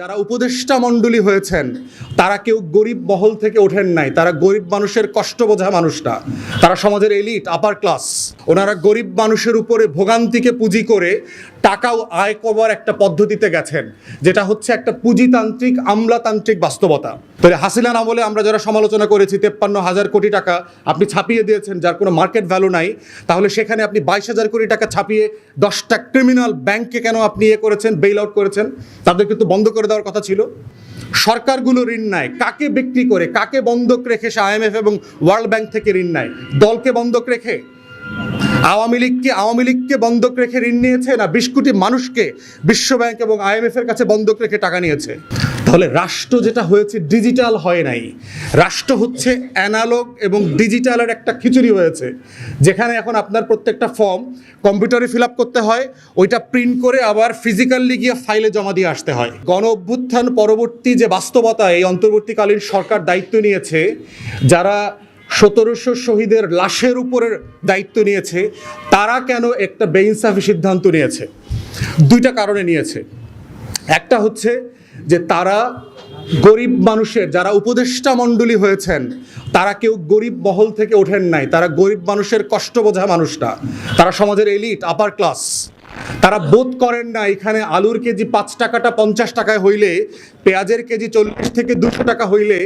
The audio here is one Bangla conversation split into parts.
যারা উপদেষ্টা মণ্ডলী হয়েছেন, তারা কেউ গরিব বহল থেকে ওঠেন নাই। তারা গরিব মানুষের কষ্ট বোঝা মানুষটা। তারা সমাজের এলিট আপার ক্লাস ওনারা গরিব মানুষের উপরে ভোগান্তিকে পুঁজি করে টাকাও আয় করবার একটা পদ্ধতিতে গেছেন, যেটা হচ্ছে একটা পুঁজিতান্ত্রিক, আমলাতান্ত্রিক বাস্তবতা। তাহলে হাসিনার আমলে আমরা যারা সমালোচনা করেছি, তেপ্পান্ন হাজার কোটি টাকা আপনি ছাপিয়ে দিয়েছেন, যার কোনো মার্কেট ভ্যালু নাই, তাহলে সেখানে আপনি বাইশ হাজার কোটি টাকা ছাপিয়ে দশটা ক্রিমিনাল ব্যাংককে কেন আপনি ইয়ে করেছেন বেইল আউট করেছেন? তাদের কিন্তু বন্ধ করে দেওয়ার কথা ছিল। সরকারগুলো ঋণ নেয়। কাকে বিক্রি করে, কাকে বন্ধক রেখে সে আইএমএফ এবং ওয়ার্ল্ড ব্যাংক থেকে ঋণ নেয়? দলকে বন্ধক রেখে? আওয়ামী লীগকে আওয়ামী লীগকে বন্ধক রেখে ঋণ নিয়েছে না বিশ কোটি মানুষকে বিশ্বব্যাংক এবং আইএমএফ এর কাছে বন্ধক রেখে টাকা নিয়েছে? তাহলে রাষ্ট্র যেটা হয়েছে ডিজিটাল হয় নাই। রাষ্ট্র হচ্ছে অ্যানালগ এবং ডিজিটালের একটা খিচুড়ি হয়েছে। যেখানে এখন আপনার প্রত্যেকটা ফর্ম কম্পিউটারে ফিল আপ করতে হয়, ওইটা প্রিন্ট করে আবার ফিজিক্যালি গিয়ে ফাইলে জমা দিয়ে আসতে হয়। গণ অভ্যুত্থান পরবর্তী যে বাস্তবতা, এই অন্তর্বর্তীকালীন সরকার দায়িত্ব নিয়েছে, যারা সতেরোশো শহীদের লাশের উপরের দায়িত্ব নিয়েছে। তারা কেন একটা বেইনসাফি সিদ্ধান্ত নিয়েছে? দুইটা কারণে নিয়েছে। একটা হচ্ছে যে তারা গরিব মানুষের, যারা উপদেষ্টা মণ্ডলী হয়েছেন, তারা কেউ গরিব মহল থেকে ওঠেন নাই। তারা গরিব মানুষের কষ্ট বোঝা মানুষটা তারা সমাজের এলিট আপার ক্লাস তারা বোধ করেন না, এখানে আলুর কেজি পাঁচ টাকাটা পঞ্চাশ টাকায় হইলে, পেঁয়াজের কেজি চল্লিশ থেকে দুশো টাকা হইলে,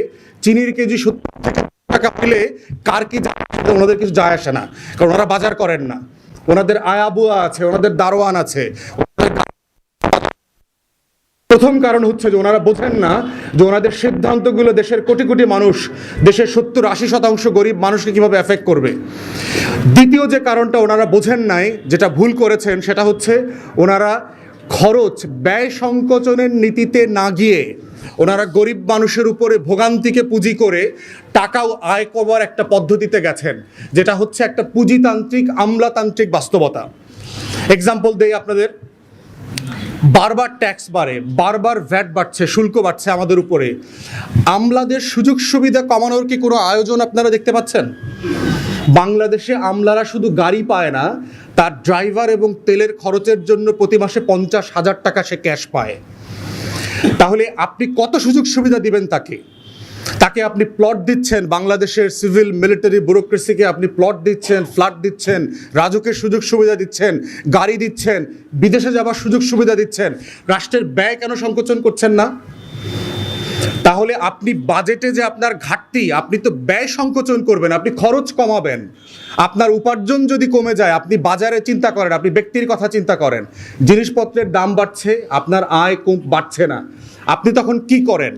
চিনির কেজি সত্তর থেকে টাকা হইলে কার কি ওনাদের কিছু যায় আসে না। কারণ ওনারা বাজার করেন না। ওনাদের আয়াবুয়া আছে, ওনাদের দারোয়ান আছে। প্রথম কারণ হচ্ছে যে ওনারা বোঝেন না যে ওনাদের সিদ্ধান্তগুলো দেশের কোটি কোটি মানুষ, দেশের সত্তর আশি শতাংশ গরিব মানুষকে কীভাবে এফেক্ট করবে? দ্বিতীয় যে কারণটা ওনারা বোঝেন নাই, যেটা ভুল করেছেন, সেটা হচ্ছে ওনারা খরচ, ব্যয় সংকোচনের নীতিতে না গিয়ে ওনারা গরিব মানুষের উপরে ভোগান্তিকে পুঁজি করে টাকাও আয় করবার একটা পদ্ধতিতে গেছেন, যেটা হচ্ছে একটা পুঁজিতান্ত্রিক, আমলাতান্ত্রিক বাস্তবতা। এক্সাম্পল দেই আপনাদের। বারবার ট্যাক্স বাড়ে, বারবার ভ্যাট বাড়ছে, শুল্ক বাড়ছে আমাদের উপরে। আমলাদের সুযোগ সুবিধা কমানোর কি কোনো আয়োজন আপনারা দেখতে পাচ্ছেন? বাংলাদেশে আমলারা শুধু গাড়ি পায় না, তার ড্রাইভার এবং তেলের খরচের জন্য প্রতি মাসে পঞ্চাশ হাজার টাকা সে ক্যাশ পায়। তাহলে আপনি কত সুযোগ সুবিধা দিবেন তাকে? তাকে আপনি প্লট দিচ্ছেন, বাংলাদেশের সিভিল মিলিটারি ব্যুরোক্রেসিকে আপনি প্লট দিচ্ছেন ফ্ল্যাট দিচ্ছেন রাজকের সুযোগ সুবিধা দিচ্ছেন, গাড়ি দিচ্ছেন, বিদেশে যাবার সুযোগ সুবিধা দিচ্ছেন, রাষ্ট্রের ব্যয় কেন সংকোচন করছেন না? তাহলে আপনি বাজেটে যে আপনার ঘাটতি, আপনি তো ব্যয় সংকোচন করবেন, আপনি খরচ কমাবেন। আপনার উপার্জন যদি কমে যায়, আপনি বাজারে চিন্তা করেন, আপনি ব্যক্তির কথা চিন্তা করেন, জিনিসপত্রের দাম বাড়ছে, আপনার আয় কম বাড়ছে না। আপনি তখন কি করেন?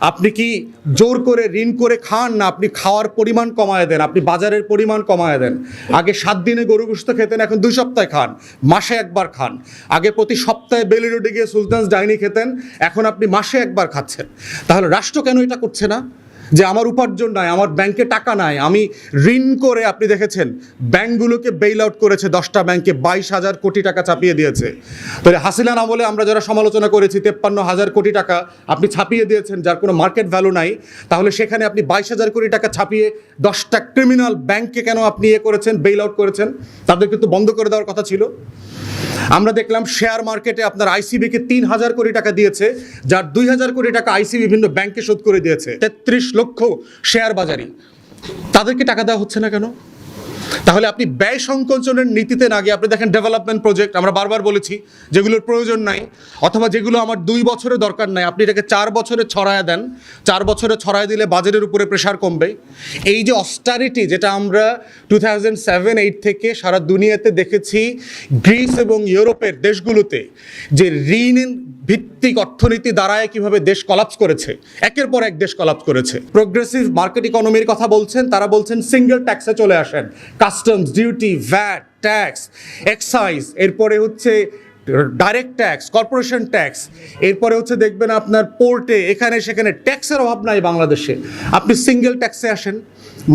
আপনি কি জোর করে, ঋণ করে খান না আপনি খাওয়ার পরিমাণ কমায় দেন? আপনি বাজারের পরিমাণ কমায় দেন। আগে সাত দিনে গরু গোস্ত খেতেন, এখন দুই সপ্তাহে খান, মাসে একবার খান। আগে প্রতি সপ্তাহে বেলি রোডে গিয়ে সুলতানস ডাইনি খেতেন, এখন আপনি মাসে একবার খাচ্ছেন। তাহলে রাষ্ট্র কেন এটা করছে না? যে আমার উপার্জন নাই, আমার ব্যাংকে টাকা নাই, আমি ঋণ করে আপনি দেখেছেন, ব্যাংকগুলোকে বেইল আউট করেছে, দশটা ব্যাংকে বাইশ হাজার কোটি টাকা চাপিয়ে দিয়েছে। তাহলে হাসিনার আমলে আমরা যারা সমালোচনা করেছি, তেপ্পান্ন হাজার কোটি টাকা আপনি ছাপিয়ে দিয়েছেন, যার কোনো মার্কেট ভ্যালু নাই, তাহলে সেখানে আপনি বাইশ হাজার কোটি টাকা ছাপিয়ে দশটা ক্রিমিনাল ব্যাংককে কেন আপনি ইয়ে করেছেন বেইল আউট করেছেন? তাদের কিন্তু বন্ধ করে দেওয়ার কথা ছিল। আমরা দেখলাম শেয়ার মার্কেটে আপনার আইসিবিকে তিন হাজার কোটি টাকা দিয়েছে, যার দুই হাজার কোটি টাকা আইসি বিভিন্ন ব্যাংকে শোধ করে দিয়েছে। তেত্রিশ লক্ষ শেয়ার বাজারি। তাদেরকে টাকা দেওয়া হচ্ছে না কেন? তাহলে আপনি ব্যয় সংকোচনের নীতিতে না গিয়ে, আপনি দেখেন ডেভেলপমেন্ট প্রজেক্ট আমরা বারবার বলেছি, যেগুলোর প্রয়োজন নাই, অথবা যেগুলো আমার দুই বছরে দরকার নাই, আপনি এটাকে চার বছরে ছড়ায় দেন, চার বছরে ছড়ায় দিলে বাজেটের উপরে প্রেশার কমবে। এই যে অস্টারিটি যেটা আমরা টু থাউজেন্ড সেভেন এইট থেকে সারা দুনিয়াতে দেখেছি গ্রিস এবং ইউরোপের দেশগুলোতে, যে ঋণ ভিত্তিক অর্থনীতি দ্বারায় কীভাবে দেশ কলাপস করেছে? একের পর এক দেশ কলাপস করেছে। প্রোগ্রেসিভ মার্কেট ইকোনমির কথা বলছেন, তারা বলছেন সিঙ্গেল ট্যাক্সে চলে আসেন। Customs duty VAT tax excise এরপরে হচ্ছে ডাইরেক্ট ট্যাক্স কর্পোরেশন ট্যাক্স এরপরে হচ্ছে দেখবেন আপনার পোর্টে এখানে সেখানে ট্যাক্সের অভাব নাই বাংলাদেশে। আপনি সিঙ্গেল ট্যাক্সে আসেন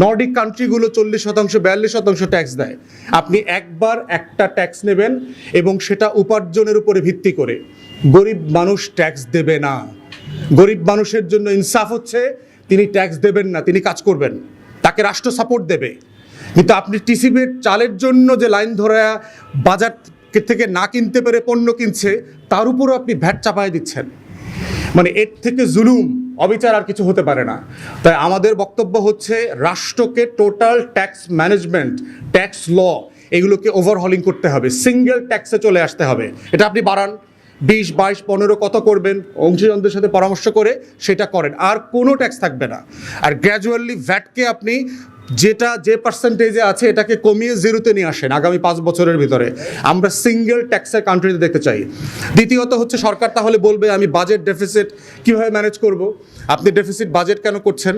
নর্ডিক কান্ট্রিগুলো চল্লিশ শতাংশ, বিয়াল্লিশ শতাংশ ট্যাক্স দেয়। আপনি একবার একটা ট্যাক্স নেবেন এবং সেটা উপার্জনের উপরে ভিত্তি করে। গরিব মানুষ ট্যাক্স দেবে না। গরিব মানুষের জন্য ইনসাফ হচ্ছে, তিনি ট্যাক্স দেবেন না, তিনি কাজ করবেন। তাকে রাষ্ট্র সাপোর্ট দেবে। কিন্তু আপনি টিসিবির চালের জন্য যে লাইন ধরা বাজার থেকে না কিনতে পেরে পণ্য কিনছে, তার উপরও আপনি ভ্যাট চাপায় দিচ্ছেন। মানে এর থেকে জুলুম, অবিচার আর কিছু হতে পারে না। তাই আমাদের বক্তব্য হচ্ছে, রাষ্ট্রকে total tax management tax law এগুলোকে ওভারহলিং করতে হবে। সিঙ্গেল ট্যাক্সে চলে আসতে হবে। এটা আপনি বাড়ান। বিশ, বাইশ, পনেরো কত করবেন? অংশীজনদের সাথে পরামর্শ করে সেটা করেন। আর কোনো ট্যাক্স থাকবে না। আর গ্র্যাজুয়ালি ভ্যাটকে আপনি যেটা, যে পার্সেন্টেজে আছে, এটাকে কমিয়ে জিরোতে নিয়ে আসেন আগামী পাঁচ বছরের ভিতরে। আমরা সিঙ্গেল ট্যাক্সের কান্ট্রিতে দেখতে চাই। দ্বিতীয়ত হচ্ছে সরকার তাহলে বলবে, আমি বাজেট ডেফিসিট কীভাবে ম্যানেজ করব? আপনি ডেফিসিট বাজেট কেন করছেন?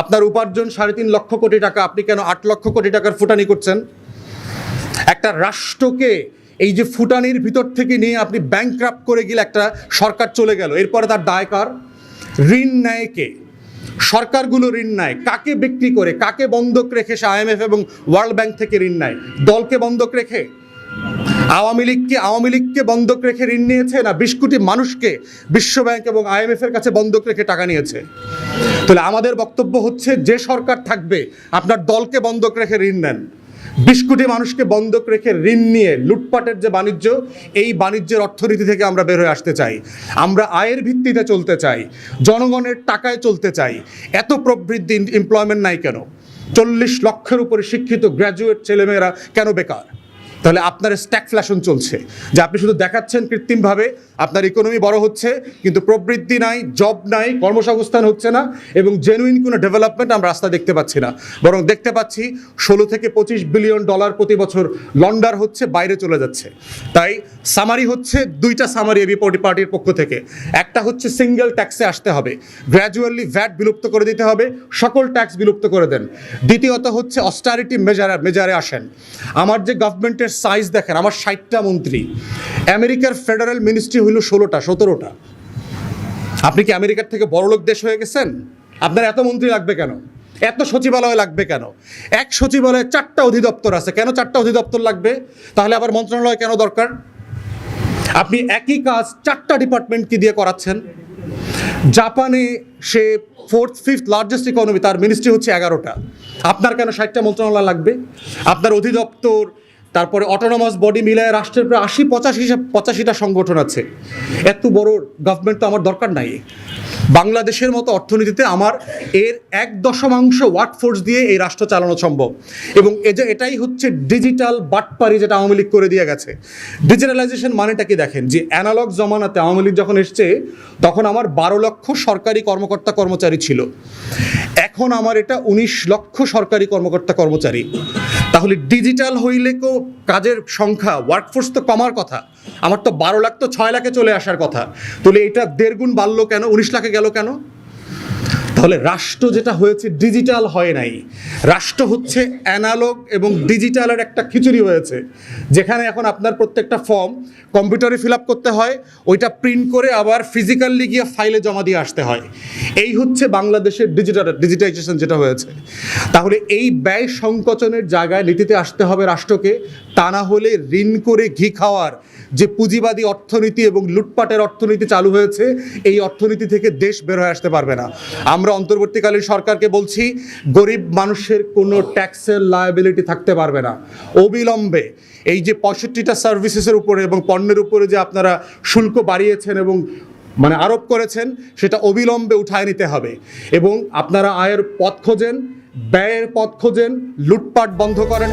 আপনার উপার্জন সাড়ে তিন লক্ষ কোটি টাকা, আপনি কেন আট লক্ষ কোটি টাকার ফুটানি করছেন? একটা রাষ্ট্রকে এই যে ফুটানির ভিতর থেকে নিয়ে আপনি ব্যাংক্রাফ্ট করে গেলে একটা সরকার চলে গেল। এরপরে তার দায় কার? ঋণ নেয় কে? সরকারগুলো ঋণ নেয়। কাকে বিক্রি করে? কাকে বন্ধক রেখে সে আইএমএফ এবং ওয়ার্ল্ড ব্যাংক থেকে ঋণ নেয়? দলকে বন্ধক রেখে? আওয়ামী লীগকে আওয়ামী লীগকে বন্ধক রেখে ঋণ নিয়েছে না বিশ কোটি মানুষকে বিশ্ব ব্যাংক এবং আইএমএফ এর কাছে বন্ধক রেখে টাকা নিয়েছে? তাহলে আমাদের বক্তব্য হচ্ছে যে সরকার থাকবে, আপনার দলকে বন্ধক রেখে ঋণ নেন। বিশ কোটি মানুষকে বন্ধক রেখে ঋণ নিয়ে লুটপাটের যে বাণিজ্য, এই বাণিজ্যের অর্থনীতি থেকে আমরা বের হয়ে আসতে চাই। আমরা আয়ের ভিত্তিতে চলতে চাই, জনগণের টাকায় চলতে চাই। এত প্রবৃদ্ধি এমপ্লয়মেন্ট নাই কেন? চল্লিশ লক্ষের উপরে শিক্ষিত গ্র্যাজুয়েট ছেলেমেয়েরা কেন বেকার? তাহলে আপনার স্ট্যাকফ্ল্যাশন চলছে। যে আপনি শুধু দেখাচ্ছেন কৃত্রিমভাবে, আপনার ইকোনমি বড় হচ্ছে, কিন্তু প্রবৃদ্ধি নাই জব নাই, কর্মসংস্থান হচ্ছে না, এবং জেনুইন কোনো ডেভেলপমেন্ট আমরা রাস্তা দেখতে পাচ্ছি না। বরং দেখতে পাচ্ছি ষোলো থেকে পঁচিশ বিলিয়ন ডলার প্রতি বছর লন্ডার হচ্ছে, বাইরে চলে যাচ্ছে। তাই সামারি হচ্ছে দুইটা সামারি এবি পার্টির পক্ষ থেকে। একটা হচ্ছে সিঙ্গেল ট্যাক্সে আসতে হবে। গ্র্যাজুয়ালি ভ্যাট বিলুপ্ত করে দিতে হবে, সকল ট্যাক্স বিলুপ্ত করে দেন। দ্বিতীয়ত হচ্ছে অস্টারিটি মেজার মেজারে আসেন। আমার যে গভর্নমেন্টের সাইজ দেখেন, আমার ষাটটা মন্ত্রী। আমেরিকার ফেডারেল মিনিস্ট্রি হইল ষোলোটা, সতেরোটা। আপনি কি আমেরিকার থেকে বড়লোক দেশ হয়ে গেছেন? আপনার এত মন্ত্রী লাগবে কেন? এত সচিবালয় লাগবে কেন? এক সচিবালয়ে চারটা অধিদপ্তর আছে। কেন চারটা অধিদপ্তর লাগবে? তাহলে আবার মন্ত্রণালয় কেন দরকার? আপনি একই কাজ চারটা ডিপার্টমেন্টকে দিয়ে করাচ্ছেন। জাপানে সে ফোর্থ ফিফথ লার্জেস্ট ইকোনমি তার মিনিস্ট্রি হচ্ছে এগারোটা। আপনার কেন ষাটটা মন্ত্রণালয় লাগবে? আপনার অধিদপ্তর, তারপরে অটোনমাস বডি মিলায় রাষ্ট্রের প্রায় আশি, পঁচাশি, পঁচাশিটা সংগঠন আছে। এত বড় গভর্নমেন্ট তো আমার দরকার নাই। বাংলাদেশের মতো অর্থনীতিতে আমার এর এক দশমাংশ ওয়ার্ক ফোর্স দিয়ে এই রাষ্ট্র চালানো সম্ভব। এবং এ যে এটাই হচ্ছে ডিজিটাল বাটপারি যেটা আওয়ামী লীগ করে দিয়ে গেছে। ডিজিটালাইজেশন মানেটা কি দেখেন? যে অ্যানালগ জমানাতে আওয়ামী লীগ যখন এসছে, তখন আমার বারো লক্ষ সরকারি কর্মকর্তা কর্মচারী ছিল। এখন আমার এটা উনিশ লক্ষ সরকারি কর্মকর্তা কর্মচারী। তাহলে ডিজিটাল হইলে কো কাজের সংখ্যা ওয়ার্কফোর্স তো কমার কথা। আমার তো বারো লাখ তো ছয় লাখে চলে আসার কথা। তাহলে এটা দেড় গুণ বাড়লো কেন? উনিশ লাখে গেল কেন? তাহলে রাষ্ট্র যেটা হয়েছে ডিজিটাল হয় নাই। রাষ্ট্র হচ্ছে অ্যানালগ এবং ডিজিটালের একটা খিচুড়ি হয়েছে। যেখানে এখন আপনার প্রত্যেকটা ফর্ম কম্পিউটারে ফিল করতে হয়, ওইটা প্রিন্ট করে আবার ফিজিক্যালি গিয়ে ফাইলে জমা দিয়ে আসতে হয়। এই হচ্ছে বাংলাদেশের ডিজিটাল ডিজিটাইজেশন যেটা হয়েছে। তাহলে এই ব্যয় সংকোচনের জায়গায় নীতিতে আসতে হবে রাষ্ট্রকে, তা না হলে ঋণ করে ঘি খাওয়ার যে পুঁজিবাদী অর্থনীতি এবং লুটপাটের অর্থনীতি চালু হয়েছে, এই অর্থনীতি থেকে দেশ বের হয়ে আসতে পারবে না। আমরা অন্তর্বর্তীকালীন সরকারকে বলছি, গরিব মানুষের কোনো ট্যাক্সের লায়াবিলিটি থাকতে পারবে না। অবিলম্বে এই যে পঁয়ষট্টিটা সার্ভিসেসের উপরে এবং পণ্যের উপরে যে আপনারা শুল্ক বাড়িয়েছেন এবং মানে আরোপ করেছেন, সেটা অবিলম্বে উঠায় নিতে হবে। এবং আপনারা আয়ের পথ খোঁজেন, ব্যয়ের পথ খোঁজেন, লুটপাট বন্ধ করেন।